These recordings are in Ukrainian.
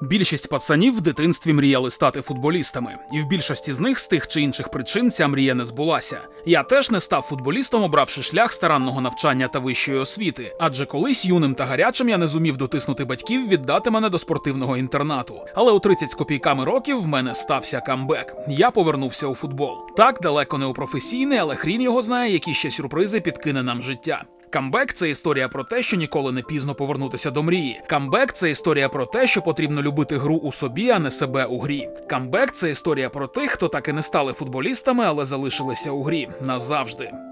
Більшість пацанів в дитинстві мріяли стати футболістами, і в більшості з них з тих чи інших причин ця мрія не збулася. Я теж не став футболістом, обравши шлях старанного навчання та вищої освіти, адже колись юним та гарячим я не зумів дотиснути батьків віддати мене до спортивного інтернату. Але у 30 з копійками років в мене стався камбек. Я повернувся у футбол. Так далеко не у професійний, але хрін його знає, які ще сюрпризи підкине нам життя. Камбек це історія про те, що ніколи не пізно повернутися до мрії. Камбек це історія про те, що потрібно любити гру у собі, а не себе у грі. Камбек це історія про тих, хто так і не стали футболістами, але залишилися у грі назавжди.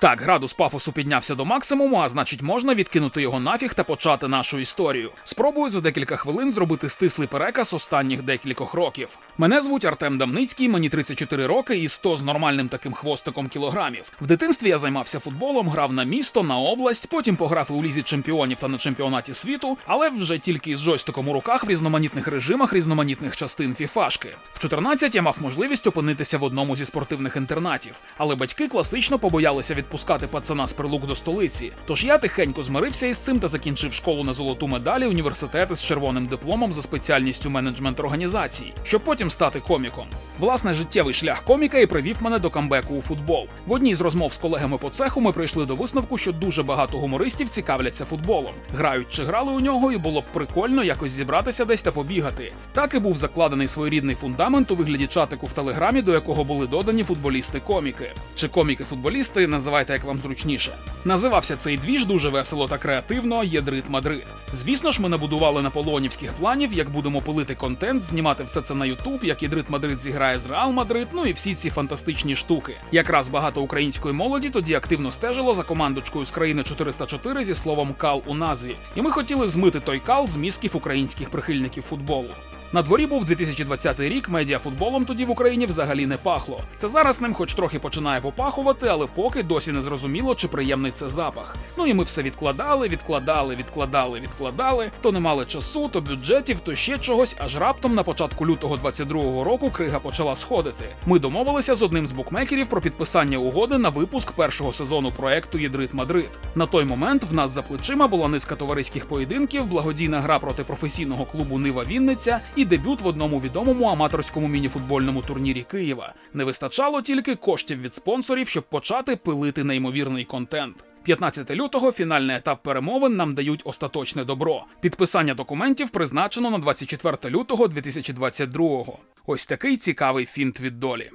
Так, градус пафосу піднявся до максимуму, а значить, можна відкинути його нафіг та почати нашу історію. Спробую за декілька хвилин зробити стислий переказ останніх декількох років. Мене звуть Артем Дамницький, мені 34 роки і 100 з нормальним таким хвостиком кілограмів. В дитинстві я займався футболом, грав на місто, на область, потім пограв у лізі чемпіонів та на чемпіонаті світу, але вже тільки з джойстиком у руках в різноманітних режимах різноманітних частин фіфашки. В 14 я мав можливість опинитися в одному зі спортивних інтернатів, але батьки класично побоялися відпускати пацана з прилук до столиці. Тож я тихенько змирився із цим та закінчив школу на золоту медалі університети з червоним дипломом за спеціальністю менеджмент організацій, щоб потім стати коміком. Власне, життєвий шлях коміка і привів мене до камбеку у футбол. В одній з розмов з колегами по цеху ми прийшли до висновку, що дуже багато гумористів цікавляться футболом, грають чи грали у нього, і було б прикольно якось зібратися десь та побігати. Так і був закладений своєрідний фундамент у вигляді чатику в телеграмі, до якого були додані футболісти-коміки. Чи коміки-футболісти, називайте як вам зручніше. Називався цей двіж дуже весело та креативно Єдрит Мадрид. Звісно ж, ми набудували наполеонівських планів, як будемо пилити контент, знімати все це на Ютуб, як Єдрит Мадрид зіграє з Реал Мадрид, ну і всі ці фантастичні штуки. Якраз багато української молоді тоді активно стежило за командочкою з країни 404 зі словом кал у назві, і ми хотіли змити той кал з мізків українських прихильників футболу. На дворі був 2020 рік, медіафутболом тоді в Україні взагалі не пахло. Це зараз ним хоч трохи починає попахувати, але поки досі не зрозуміло, чи приємний це запах. Ну і ми все відкладали, відкладали, відкладали, відкладали. То не мали часу, то бюджетів, то ще чогось. Аж раптом на початку лютого 22-го року крига почала сходити. Ми домовилися з одним з букмекерів про підписання угоди на випуск першого сезону проекту Єдрит Мадрид. На той момент в нас за плечима була низка товариських поєдинків, благодійна гра проти професійного клубу Нива Вінниця і дебют в одному відомому аматорському мініфутбольному турнірі Києва. Не вистачало тільки коштів від спонсорів, щоб почати пилити неймовірний контент. 15 лютого фінальний етап перемовин нам дають остаточне добро. Підписання документів призначено на 24 лютого 2022-го. Ось такий цікавий фінт від долі.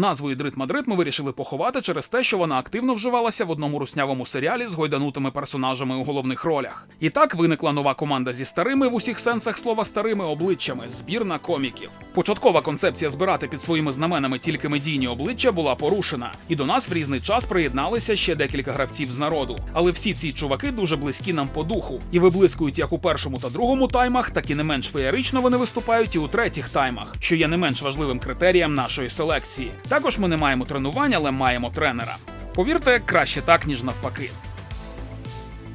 Назву Ідрит Мадрид ми вирішили поховати через те, що вона активно вживалася в одному руснявому серіалі з гойданутими персонажами у головних ролях. І так виникла нова команда зі старими в усіх сенсах слова старими обличчями збірна коміків. Початкова концепція збирати під своїми знаменами тільки медійні обличчя була порушена, і до нас в різний час приєдналися ще декілька гравців з народу. Але всі ці чуваки дуже близькі нам по духу і виблискують як у першому та другому таймах, так і не менш феєрично вони виступають і у третіх таймах, що є не менш важливим критерієм нашої селекції. Також ми не маємо тренувань, але маємо тренера. Повірте, краще так, ніж навпаки.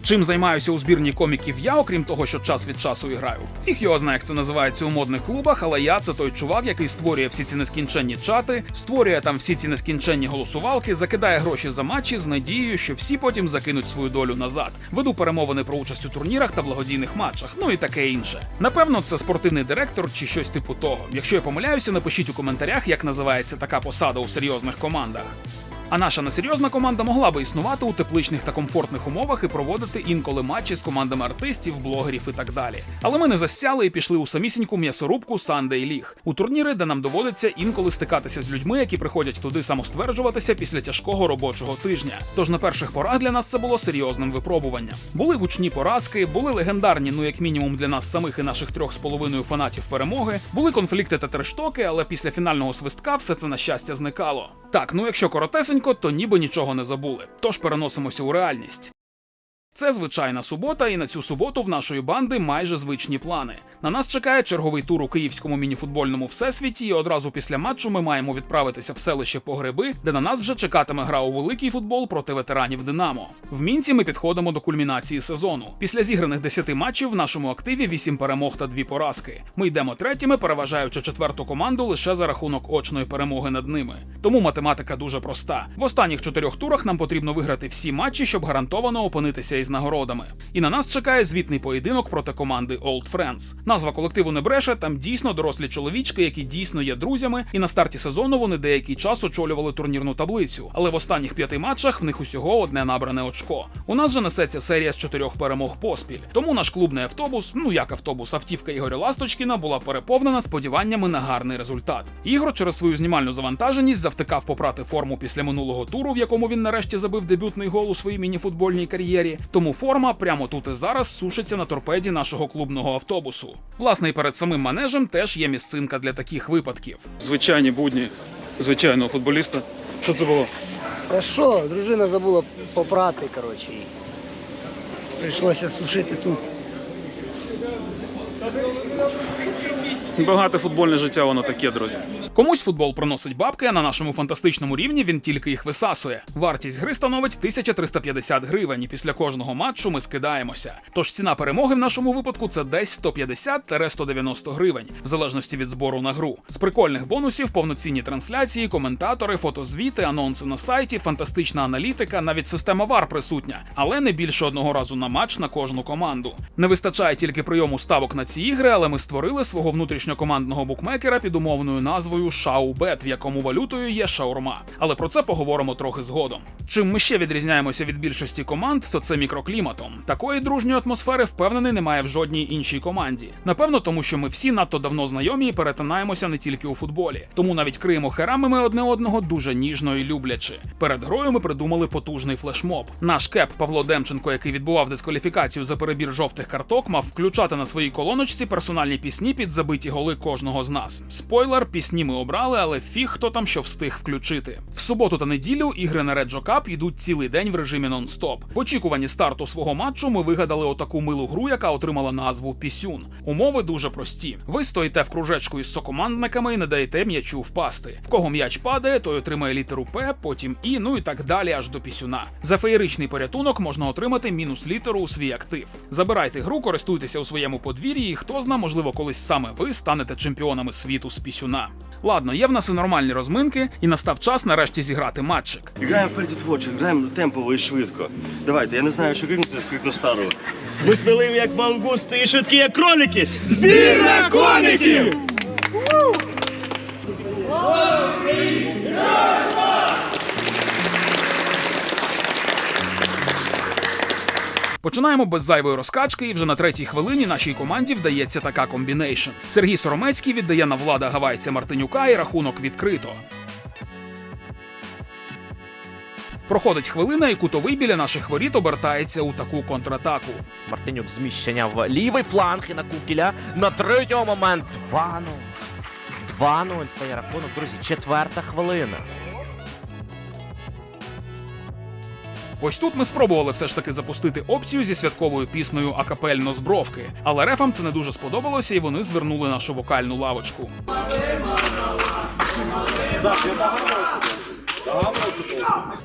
Чим займаюся у збірні коміків я, окрім того, що час від часу і граю. Фіг його знає, як це називається у модних клубах, але я це той чувак, який створює всі ці нескінченні чати, створює там всі ці нескінченні голосувалки, закидає гроші за матчі з надією, що всі потім закинуть свою долю назад. Веду перемовини про участь у турнірах та благодійних матчах, ну і таке інше. Напевно, це спортивний директор чи щось типу того. Якщо я помиляюся, напишіть у коментарях, як називається така посада у серйозних командах. А наша несерйозна команда могла би існувати у тепличних та комфортних умовах і проводити інколи матчі з командами артистів, блогерів і так далі. Але ми не засяли і пішли у самісіньку м'ясорубку Sunday League. у турніри, де нам доводиться інколи стикатися з людьми, які приходять туди самостверджуватися після тяжкого робочого тижня. Тож на перших порах для нас це було серйозним випробуванням. Були гучні поразки, були легендарні, ну як мінімум для нас самих і наших трьох з половиною фанатів перемоги. Були конфлікти та трештоки, але після фінального свистка все це на щастя зникало. Так, ну якщо коротесенько, то ніби нічого не забули. Тож переносимося у реальність. Це звичайна субота, і на цю суботу в нашої банди майже звичні плани. На нас чекає черговий тур у київському мініфутбольному всесвіті, і одразу після матчу ми маємо відправитися в селище Погреби, де на нас вже чекатиме гра у великий футбол проти ветеранів Динамо. В мінці ми підходимо до кульмінації сезону. Після зіграних 10 матчів в нашому активі 8 перемог та 2 поразки. Ми йдемо третіми, переважаючи четверту команду лише за рахунок очної перемоги над ними. Тому математика дуже проста. В останніх чотирьох турах нам потрібно виграти всі матчі, щоб гарантовано опинитися із нагородами. І на нас чекає звітний поєдинок проти команди Old Friends. Назва колективу не бреше, там дійсно дорослі чоловічки, які дійсно є друзями, і на старті сезону вони деякий час очолювали турнірну таблицю. Але в останніх п'яти матчах в них усього одне набране очко. У нас же несеться серія з чотирьох перемог поспіль. Тому наш клубний автобус, ну як автобус, автівка Ігоря Ласточкіна була переповнена сподіваннями на гарний результат. Ігор через свою знімальну завантаженість завтикав попрати форму після минулого туру, в якому він нарешті забив дебютний гол у своїй мініфутбольній кар'єрі. Тому форма прямо тут і зараз сушиться на торпеді нашого клубного автобусу. Власне, і перед самим манежем теж є місцинка для таких випадків. Звичайні будні звичайного футболіста. Що це було? Та що, дружина забула попрати, коротше. Прийшлося сушити тут. Багате футбольне життя, воно таке, друзі. Комусь футбол приносить бабки, а на нашому фантастичному рівні він тільки їх висасує. Вартість гри становить 1350 гривень, і після кожного матчу ми скидаємося. Тож ціна перемоги в нашому випадку це десь 150-190 гривень, в залежності від збору на гру. З прикольних бонусів повноцінні трансляції, коментатори, фотозвіти, анонси на сайті, фантастична аналітика, навіть система VAR присутня, але не більше одного разу на матч на кожну команду. Не вистачає тільки прийому ставок на ці ігри, але ми створили свого внутрішньокомандного букмекера під умовною назвою Шаубет, в якому валютою є шаурма. Але про це поговоримо трохи згодом. Чим ми ще відрізняємося від більшості команд, то це мікрокліматом. Такої дружньої атмосфери впевнений немає в жодній іншій команді. Напевно, тому що ми всі надто давно знайомі і перетинаємося не тільки у футболі. Тому навіть криємо херами ми одне одного дуже ніжно і люблячи. Перед грою ми придумали потужний флешмоб. Наш кеп Павло Демченко, який відбував дискваліфікацію за перебір жовтих карток, мав включати на своїй колоночці персональні пісні під забиті голи кожного з нас. Спойлер, пісні ми обрали, але фіг хто там що встиг включити. В суботу та неділю ігри на Реджо Кап йдуть цілий день в режимі нон-стоп. В очікуванні старту свого матчу ми вигадали отаку милу гру, яка отримала назву Пісюн. Умови дуже прості. Ви стоїте в кружечку із сокомандниками і не даєте м'ячу впасти. В кого м'яч падає, той отримає літеру П, потім І, ну і так далі, аж до пісюна. За феєричний порятунок можна отримати мінус літеру у свій актив. Забирайте гру, користуйтеся у своєму подвір'ї, і хто зна, можливо, колись саме ви станете чемпіонами світу з пісюна. Ладно, є в нас і нормальні розминки, і настав час нарешті зіграти матчик. Граємо в передітворчик, граємо темпово і швидко. Давайте, я не знаю, що з крикну старого. Ми сміливі, як мангусти, і швидкі, як кролики. Збірна коників! Починаємо без зайвої розкачки, і вже на третій хвилині нашій команді вдається така комбінейшн. Сергій Соромецький віддає на влада гавайця Мартинюка і рахунок відкрито. Проходить хвилина, і кутовий біля наших воріт обертається у таку контратаку. Мартинюк зміщення в лівий фланг і на Кукіля. На третього момент 2-0. 2-0 стає рахунок, друзі. Четверта хвилина. Ось тут ми спробували все ж таки запустити опцію зі святковою піснею акапельно з бровки, але рефам це не дуже сподобалося, і вони звернули нашу вокальну лавочку.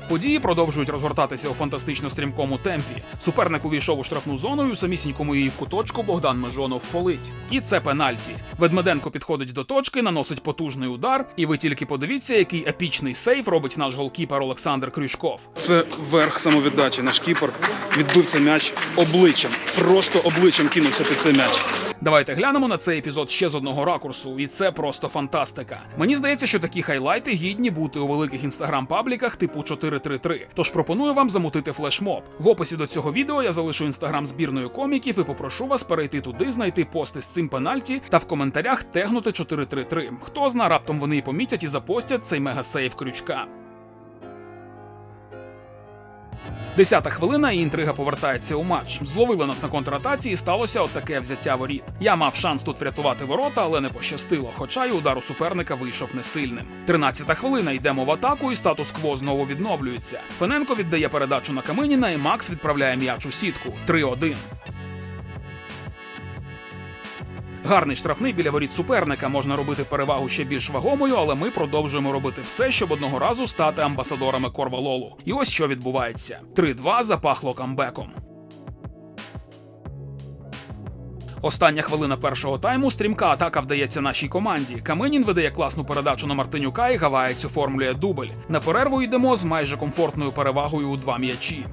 Події продовжують розгортатися у фантастично стрімкому темпі. Суперник увійшов у штрафну зону і у самісінькому її куточку Богдан Межонов фолить. І це пенальті. Ведмеденко підходить до точки, наносить потужний удар, і ви тільки подивіться, який епічний сейф робить наш голкіпер Олександр Крючков. Це верх самовіддачі. Наш кіпер відбив цей м'яч обличчям. Просто обличчям кинувся під цей м'яч. Давайте глянемо на цей епізод ще з одного ракурсу, і це просто фантастика. Мені здається, що такі хайлайти гідні бути у великих інстаграм-пабліках типу 433. Тож пропоную вам замутити флешмоб. В описі до цього відео я залишу інстаграм збірної коміків і попрошу вас перейти туди, знайти пости з цим пенальті та в коментарях тегнути 433. Хто зна, раптом вони і помітять і запостять цей мегасейв крючка. Десята хвилина і інтрига повертається у матч. Зловили нас на контратаці і сталося отаке взяття воріт. Я мав шанс тут врятувати ворота, але не пощастило, хоча й удар у суперника вийшов несильним. Тринадцята хвилина йдемо в атаку, і статус-кво знову відновлюється. Фененко віддає передачу на Каминіна, і Макс відправляє м'яч у сітку. 3-1. Гарний штрафний біля воріт суперника можна робити перевагу ще більш вагомою, але ми продовжуємо робити все, щоб одного разу стати амбасадорами Корвалолу. І ось що відбувається: 3-2 запахло камбеком. Остання хвилина першого тайму стрімка атака вдається нашій команді. Каменін видає класну передачу на Мартинюка і Гаваєць оформлює дубль. На перерву йдемо з майже комфортною перевагою у два м'ячі.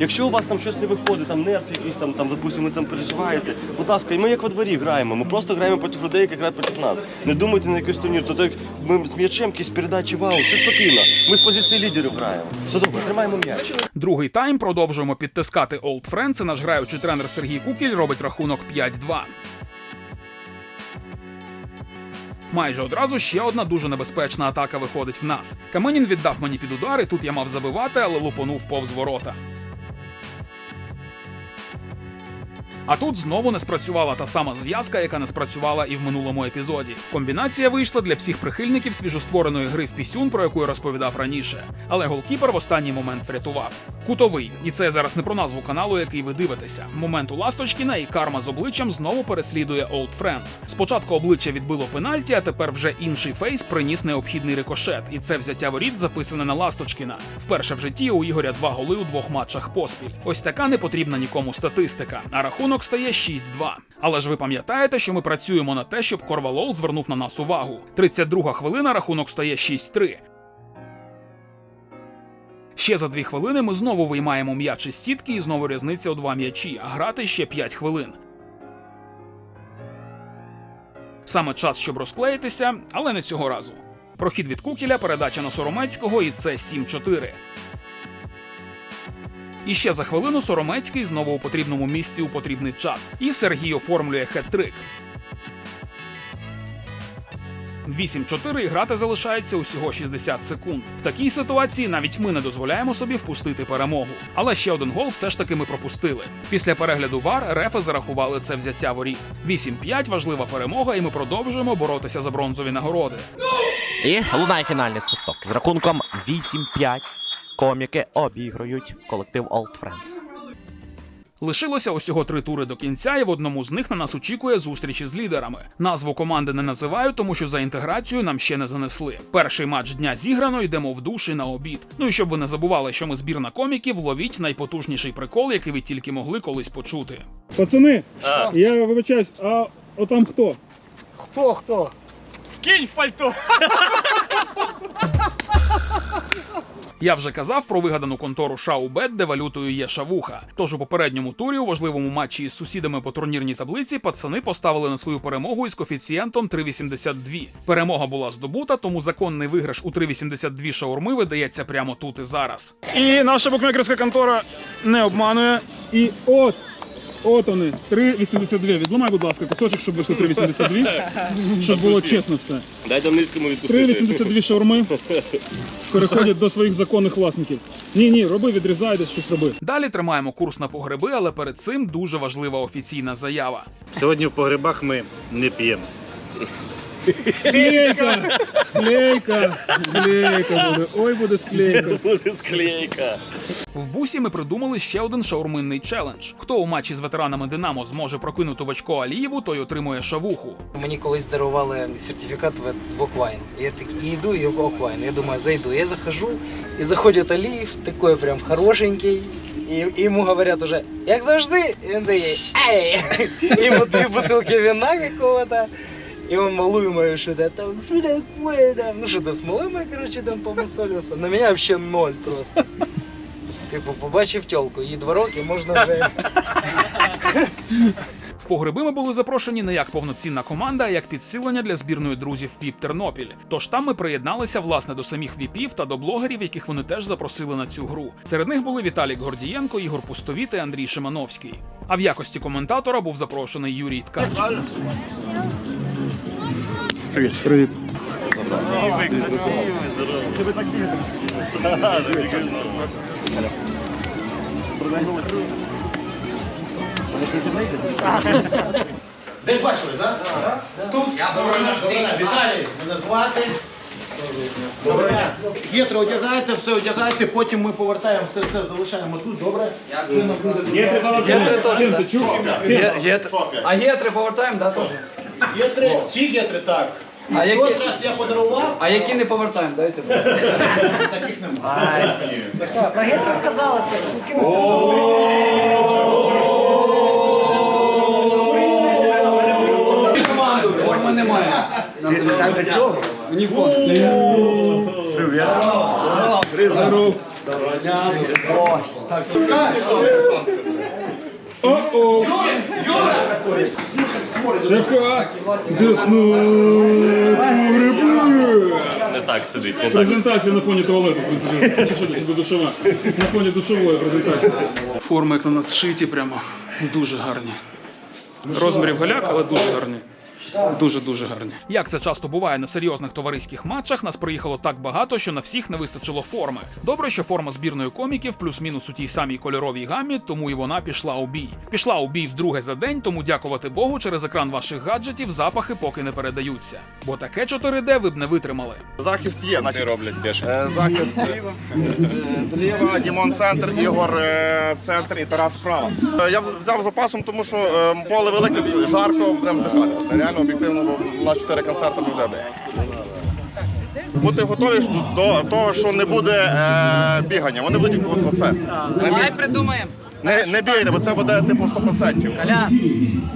Якщо у вас там щось не виходить, там нерв якийсь там, там, допустимо, ви там переживаєте, будь ласка, і ми як во дворі граємо. Ми просто граємо проти людей, які грають проти нас. Не думайте на якийсь турнір, то так ми з м'ячем якісь передачі вау, все спокійно. Ми з позиції лідерів граємо. Все добре, тримаємо м'яч. Другий тайм продовжуємо підтискати Old Friends. Наш граючий тренер Сергій Кукіль робить рахунок 5-2. Майже одразу ще одна дуже небезпечна атака виходить в нас. Каменін віддав мені під удар, і тут я мав забивати, але лупонув повз ворота. А тут знову не спрацювала та сама зв'язка, яка не спрацювала і в минулому епізоді. Комбінація вийшла для всіх прихильників свіжоствореної гри в пісюн, про яку я розповідав раніше. Але голкіпер в останній момент врятував. Кутовий, і це зараз не про назву каналу, який ви дивитеся. Момент у Ласточкіна і карма з обличчям знову переслідує Old Friends. Спочатку обличчя відбило пенальті, а тепер вже інший фейс приніс необхідний рикошет. І це взяття воріт записане на Ласточкіна. Вперше в житті у Ігоря два голи у двох матчах поспіль. Ось така не потрібна нікому статистика. А рахунок стає 6-2. Але ж ви пам'ятаєте, що ми працюємо на те, щоб Корвалол звернув на нас увагу. 32 хвилина рахунок стає 6-3. Ще за дві хвилини ми знову виймаємо м'яч із сітки і знову різниця у два м'ячі, а грати ще 5 хвилин. Саме час, щоб розклеїтися, але не цього разу. Прохід від Кукіля, передача на Соромецького, і це 7-4. І ще за хвилину Соромецький знову у потрібному місці у потрібний час. І Сергій оформлює хет-трик. 8-4 і грати залишається усього 60 секунд. В такій ситуації навіть ми не дозволяємо собі впустити перемогу. Але ще один гол все ж таки ми пропустили. Після перегляду ВАР рефи зарахували це взяття воріт. 8-5 важлива перемога, і ми продовжуємо боротися за бронзові нагороди. І лунає фінальний свисток. З рахунком 8-5 коміки обіграють колектив Old Friends. Лишилося усього три тури до кінця, і в одному з них на нас очікує зустрічі з лідерами. Назву команди не називаю, тому що за інтеграцію нам ще не занесли. Перший матч дня зіграно, йдемо в душ і на обід. Ну і щоб ви не забували, що ми збірна коміків, ловіть найпотужніший прикол, який ви тільки могли колись почути. Пацани, А. я вибачаюсь, а отам хто? Хто хто? Я вже казав про вигадану контору Шаубет, де валютою є шавуха. Тож у попередньому турі у важливому матчі із сусідами по турнірній таблиці пацани поставили на свою перемогу із коефіцієнтом 3,82. Перемога була здобута, тому законний виграш у 3,82 шаурми видається прямо тут і зараз. І наша букмекерська контора не обманує. І от, от вони, 3,82. Відламай, будь ласка, кусочок, щоб вийшло 3,82, щоб було чесно все. Дай там низькому відпустити. 3,82 шаурми переходять до своїх законних власників. Ні, ні, роби, відрізай, десь щось роби. Далі тримаємо курс на погреби, але перед цим дуже важлива офіційна заява. Сьогодні в погребах ми не п'ємо. Склейка! Склейка! Склейка буде. Ой, буде склейка. Буде склейка. В бусі ми придумали ще один шаурминний челендж. Хто у матчі з ветеранами Динамо зможе прокинути в очко Алієву, той отримує шавуху. Мені колись дарували сертифікат в, Оквайн. Я так і йду, і в Оквайн. Я думаю, зайду. Я захожу, і заходить Аліїв, такой прям хорошенький. І, йому говорять уже, як завжди, і він такий, ей! Йому дві бутилки вина какого-то. И он малую мою что-то там, что такое там, ну что-то смолы моей, короче, там помусолился. На меня вообще ноль просто. Типу, побачив тёлку, їй два роки, можна вже В погреби ми були запрошені не як повноцінна команда, а як підсилення для збірної друзів ВІП Тернопіль. Тож там ми приєдналися власне до самих віпів та до блогерів, яких вони теж запросили на цю гру. Серед них були Віталік Гордієнко, Ігор Пустовіт і Андрій Шимановський. А в якості коментатора був запрошений Юрій Ткач. Привіт. Привіт. Десь бачили, так? Тут? Віталій, мене звати. Доброго дня. Одягайте, все одягайте, потім ми повертаємо все це, залишаємо тут, добре? Гетри теж. А гетри повертаємо, да, теж? Єтри, ці єтри так. А які- той раз я подарував, А які не повертаємо, дайте. таких немає. Форми немає. Ні в кого. О-о! Левка! Десну! Не так сидить, не так. Презентація на фоні туалету, в принципі. Чи що, чи душова? На фоні душової презентації. Форми, як на нас шиті, прямо дуже гарні. Розмірів голяк, але дуже гарні. Дуже-дуже гарні. Як це часто буває на серйозних товариських матчах, нас приїхало так багато, що на всіх не вистачило форми. Добре, що форма збірної коміків плюс-мінус у тій самій кольоровій гамі, тому і вона пішла у бій. Пішла у бій вдруге за день, тому дякувати Богу, через екран ваших гаджетів запахи поки не передаються. Бо таке 4D ви б не витримали. Захист є, значить роблять більше. Захист е, зліва, Дімон центр, Ігор е, центр і Тарас справа. Е, Я вз- взяв запасом, тому що е, поле велике, жарко, будемо. Реально об'єктивно, бо на 4 концерти ми вже де. Бути готові до того, що не буде е, бігання. Вони будуть от, оце. Давай придумаємо. Не, не бігайте, бо це буде типу 100%. Коля,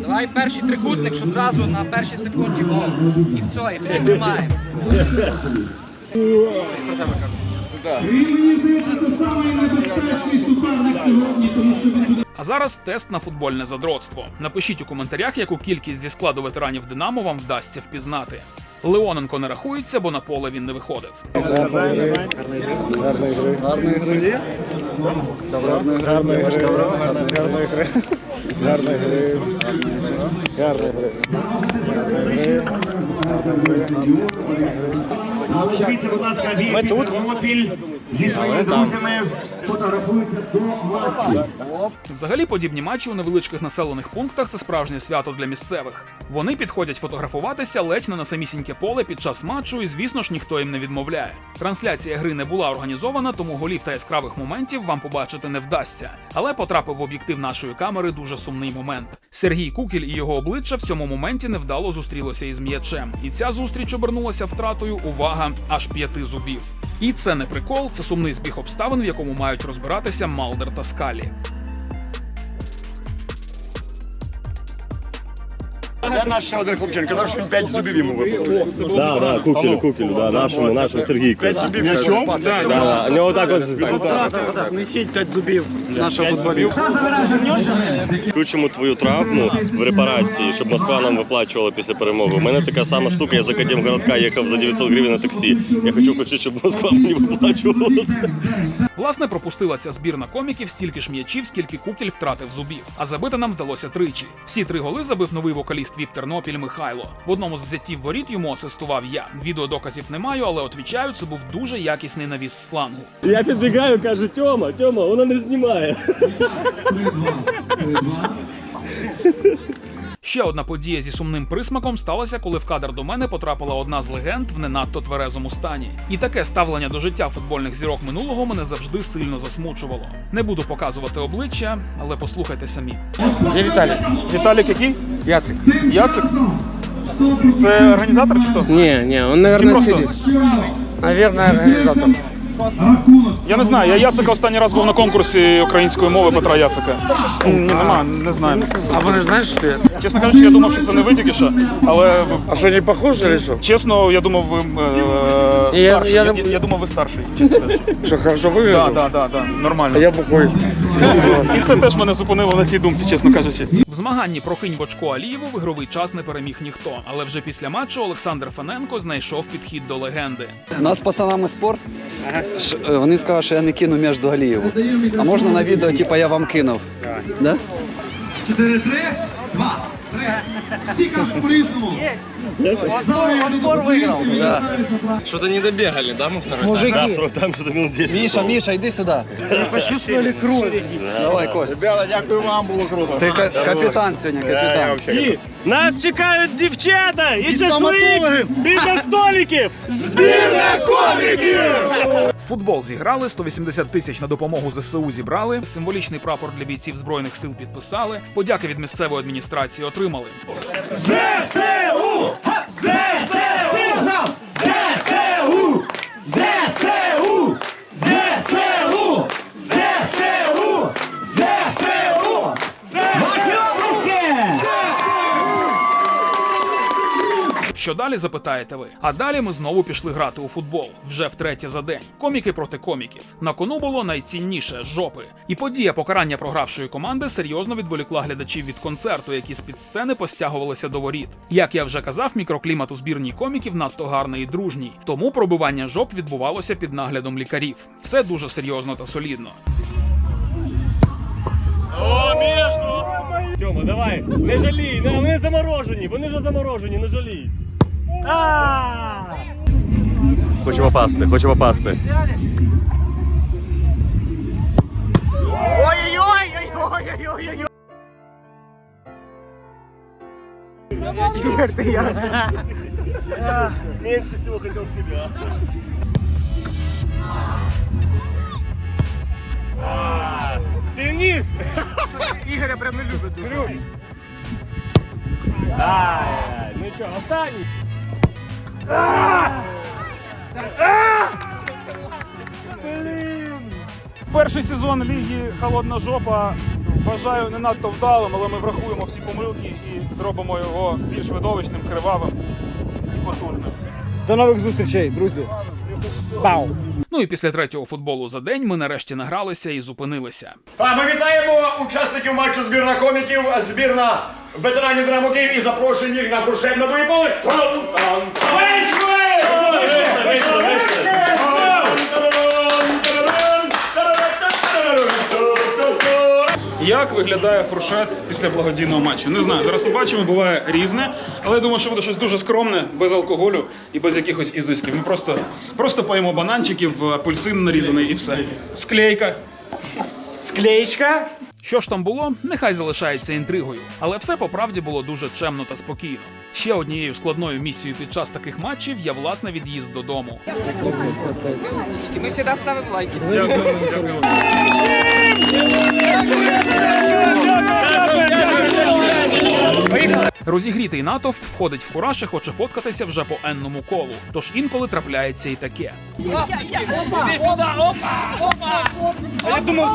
давай перший трикутник, щоб зразу на першій секунді гол. І все, і тоді тримаємо. А зараз тест на футбольне задротство. Напишіть у коментарях, яку кількість зі складу ветеранів Динамо вам вдасться впізнати. Леоненко не рахується, бо на поле він не виходив. Дивіться, будь ласка, Віктор Тернопіль зі своїми друзями фотографується до матчу. Взагалі, подібні матчі у невеличких населених пунктах це справжнє свято для місцевих. Вони підходять фотографуватися ледь не на самісіньке поле під час матчу, і звісно ж ніхто їм не відмовляє. Трансляція гри не була організована, тому голів та яскравих моментів вам побачити не вдасться. Але потрапив в об'єктив нашої камери дуже сумний момент. Сергій Кукіль і його обличчя в цьому моменті невдало зустрілося із м'ячем, і ця зустріч обернулася втратою увага аж п'яти зубів. І це не прикол, це сумний збіг обставин, в якому мають розбиратися Малдер та Скалі. Де наш ще один хлопчик? Казав, що він 5 зубів йому випало. Да, да, кукілю, кукілю, да, нашому, нашому Сергійку. 5 зубів м'ячом? Да, да, у нього так от включимо твою травму в репарації, щоб Москва нам виплачувала після перемоги. У мене така сама штука, я з Академгородка їхав за 900 гривень на таксі. Я хочу включити, щоб Москва мені виплачувала це. Власне, пропустила ця збірна коміків стільки ж м'ячів, скільки Кукіль втратив зубів. А забити нам вдалося тричі. Всі три голи забив новий вокаліст Віп Тернопіль Михайло. В одному з взяттів воріт йому асистував я. Відеодоказів не маю, але отвічаю, це був дуже якісний навіс з флангу. Я підбігаю, каже, Тьома, Тьома, вона не знімає. Ще одна подія зі сумним присмаком сталася, коли в кадр до мене потрапила одна з легенд в не надто тверезому стані. І таке ставлення до життя футбольних зірок минулого мене завжди сильно засмучувало. Не буду показувати обличчя, але послухайте самі. Я Віталій. Віталік який? Яцик. Яцик? Це організатор чи хто? Не, не, он, Чи наверное, просто? сидит. Наверное, организатор. Я не знаю, я Яцика останній раз був на конкурсі української мови Петра Яцика. Ні, нема, не знаю. А вы не знаешь, что это? Чесно кажучи, я думав, що це не ви тільки що, але А что, не похоже или что? чесно, я думав, ви е, Я- старший. я Я, не- я думав, ви старший. Чесно кажучи. Что, хорошо Так, выгляжу? так, так, так, нормально. А я бухой. І це теж мене зупинило на цій думці, чесно кажучи. В змаганні про кинь бочко Алієву в ігровий час не переміг ніхто. Але вже після матчу Олександр Фаненко знайшов підхід до легенди. У нас з пацанами спорт. Ш- е, Вони сказали, що я не кину м'яч до Галієву. А можна на відео, типу, я вам кинув? Да? 4-3, 2, 3, Всі кажуть по-різному. Отбор виграв. Что-то не добегали, да, мы второй? Мужики. там что-то минут 10. Міша, Міша, йди сюди. Почувствовали кровь. Давай, Коль. Ребята, дякую вам, було круто. Ти капітан сьогодні, капітан. І Нас чекають дівчата і шашлик, і за столиків. Збірна коміків! Футбол зіграли, 180 тисяч на допомогу ЗСУ зібрали, символічний прапор для бійців збройних сил підписали, подяки від місцевої адміністрації отримали. ЗСУ! ЗСУ! ЗСУ! ЗСУ! ЗСУ! ЗСУ! Ваші обласки! Що далі запитаєте ви? А далі ми знову пішли грати у футбол вже втретє за день. Коміки проти коміків. На кону було найцінніше жопи. І подія покарання програвшої команди серйозно відволікла глядачів від концерту, які з під сцени постягувалися до воріт. Як я вже казав, мікроклімат у збірній коміків надто гарний і дружній, тому пробивання жоп відбувалося під наглядом лікарів. Все дуже серйозно та солідно. О! Тьома, давай, не жалій, вони заморожені, вони вже заморожені, не жалій. Хочу попасти, хочу попасти. Меньше всего хотел в тебя. А, Сильних! Ігоря прям не любить дуже. Ай, ну що, останній? Перший сезон ліги Холодна жопа вважаю не надто вдалим, але ми врахуємо всі помилки і зробимо його більш видовищним, кривавим і потужним. До нових зустрічей, друзі. Бау! Ну і після третього футболу за день ми нарешті награлися і зупинилися. А ми вітаємо учасників матчу збірна коміків, збірна ветеранів Динамо Київ і запрошуємо їх на фуршет на виполи. Як виглядає фуршет після благодійного матчу? Не знаю. Зараз побачимо, буває різне, але я думаю, що буде щось дуже скромне, без алкоголю і без якихось ізисків. Ми просто, просто поїмо бананчиків, апельсин нарізаний і все. Склейка. Склеєчка? Що ж там було, нехай залишається інтригою, але все по правді було дуже чемно та спокійно. Ще однією складною місією під час таких матчів є власне від'їзд додому. Ми завжди ставимо лайки. Розігрітий натовп входить в кураж і хоче фоткатися вже по енному колу. Тож інколи трапляється і таке. Іди сюди, опа! Опа! А я думав,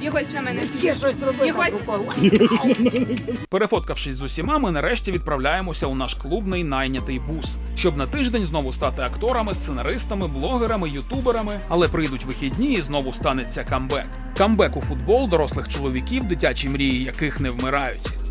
Якось на мене. Якось. Перефоткавшись з усіма, ми нарешті відправляємося у наш клубний найнятий бус, щоб на тиждень знову стати акторами, сценаристами, блогерами, ютуберами. Але прийдуть вихідні і знову станеться камбек. Камбек у футбол дорослих чоловіків, дитячі мрії яких не вмирають.